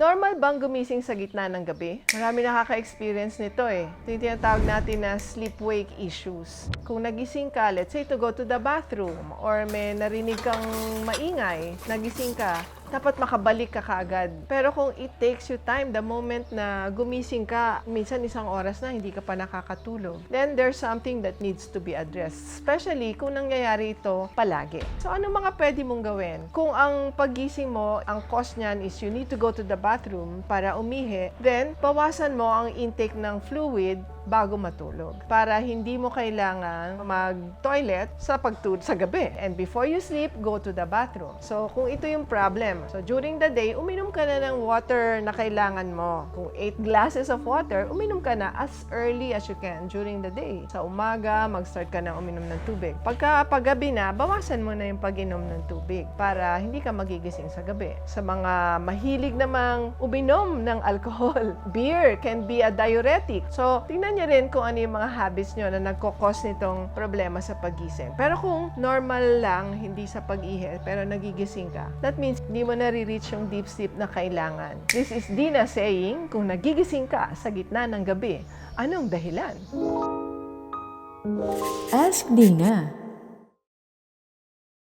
Normal bang gumising sa gitna ng gabi? Marami nakaka-experience nito eh. Ito yung tinatawag natin na sleep-wake issues. Kung nagising ka, let's say to go to the bathroom or may narinig kang maingay, nagising ka, dapat makabalik ka kaagad. Pero kung it takes you time, the moment na gumising ka, minsan isang oras na hindi ka pa nakakatulog, then there's something that needs to be addressed. Especially kung nangyayari ito palagi. So ano mga pwede mong gawin? Kung ang paggising mo, ang cause niyan is you need to go to the bathroom para umihi, then bawasan mo ang intake ng fluid bago matulog para hindi mo kailangan mag-toilet sa pagtulog sa gabi. And before you sleep, go to the bathroom. So, kung ito yung problem, so during the day, uminom ka na ng water na kailangan mo. Kung 8 glasses of water, uminom ka na as early as you can during the day. Sa umaga, mag-start ka na uminom ng tubig. Pagka paggabi na, bawasan mo na yung pag-inom ng tubig para hindi ka magigising sa gabi. Sa mga mahilig namang uminom ng alcohol, beer can be a diuretic. So, tingnan niyo rin kung ano yung mga habits nyo na nagkukos nitong problema sa pagising. Pero kung normal lang, hindi sa pag-ihi, pero nagigising ka, that means hindi mo nare-reach yung deep sleep na kailangan. This is Dina saying, kung nagigising ka sa gitna ng gabi, anong dahilan? Ask Dina.